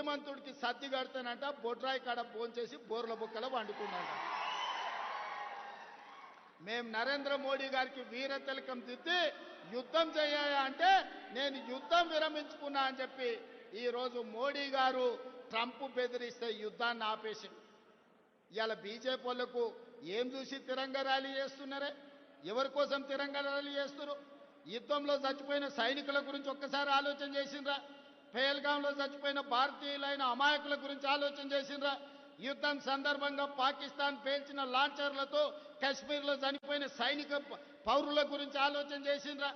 బుద్ధిమంతుడికి సర్ది కడతానంట బొడ్రాయి కాడ భోంచేసి బోర్ల బుక్కల వండుకున్నాడు మేము నరేంద్ర మోడీ గారికి వీర తిలకం దిద్ది యుద్ధం చేయాలి అంటే నేను యుద్ధం విరమించుకున్నా అని చెప్పి ఈరోజు మోడీ గారు ట్రంప్ బెదిరిస్తే యుద్ధాన్ని ఆపేసి ఇవాళ బీజేపీ వాళ్ళకు ఏం చూసి తిరంగ ర్యాలీ చేస్తున్నారే? ఎవరి కోసం తిరంగ ర్యాలీ చేస్తున్నారు యుద్ధంలో చచ్చిపోయిన సైనికుల గురించి ఒక్కసారి ఆలోచన చేసిండ్రా? పేల్గాంలో చచ్చిపోయిన భారతీయులైన అమాయకుల గురించి ఆలోచన చేసిండ్రా. యుద్ధం సందర్భంగా పాకిస్తాన్ పేల్చిన లాంచర్లతో కశ్మీర్లో చనిపోయిన సైనిక పౌరుల గురించి ఆలోచన చేసిండ్రా.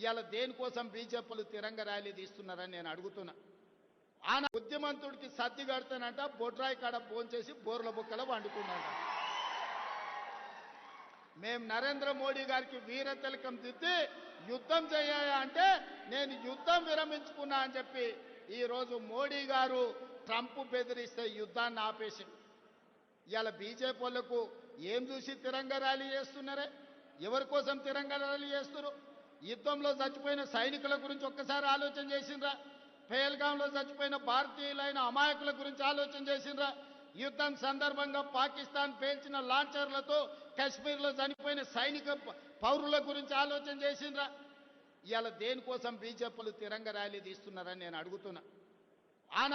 ఇవాళ దేనికోసం బీజేపీలు తిరంగ ర్యాలీ తీస్తున్నారని నేను అడుగుతున్నా. ఆన బుద్ధిమంతుడికి సర్ది కడతానంట బొడ్రాయి కాడ ఫోన్ చేసి బోర్ల బుక్కల వండుకున్నాడు మేం నరేంద్ర మోడీ గారికి వీర తిలకం దిద్ది యుద్ధం చేయాలి అంటే నేను యుద్ధం విరమించుకున్నా అని చెప్పి ఈరోజు మోడీ గారు ట్రంప్ బెదిరిస్తే యుద్ధాన్ని ఆపేసి ఇవాళ బీజేపీ వాళ్ళకు ఏం చూసి తిరంగ ర్యాలీ చేస్తున్నారే? ఎవరి కోసం తిరంగ ర్యాలీ చేస్తున్నారు? యుద్ధంలో చచ్చిపోయిన సైనికుల గురించి ఒక్కసారి ఆలోచన చేసిండ్రా? పేల్గాంలో చచ్చిపోయిన భారతీయులైన అమాయకుల గురించి ఆలోచన చేసిండ్రా? యుద్ధం సందర్భంగా పాకిస్తాన్ పేల్చిన లాంచర్లతో కశ్మీర్లో చనిపోయిన సైనిక పౌరుల గురించి ఆలోచన చేసిండ్రా? ఇవాళ దేనికోసం బీజేపీలు తిరంగ ర్యాలీ తీస్తున్నారని నేను అడుగుతున్నా.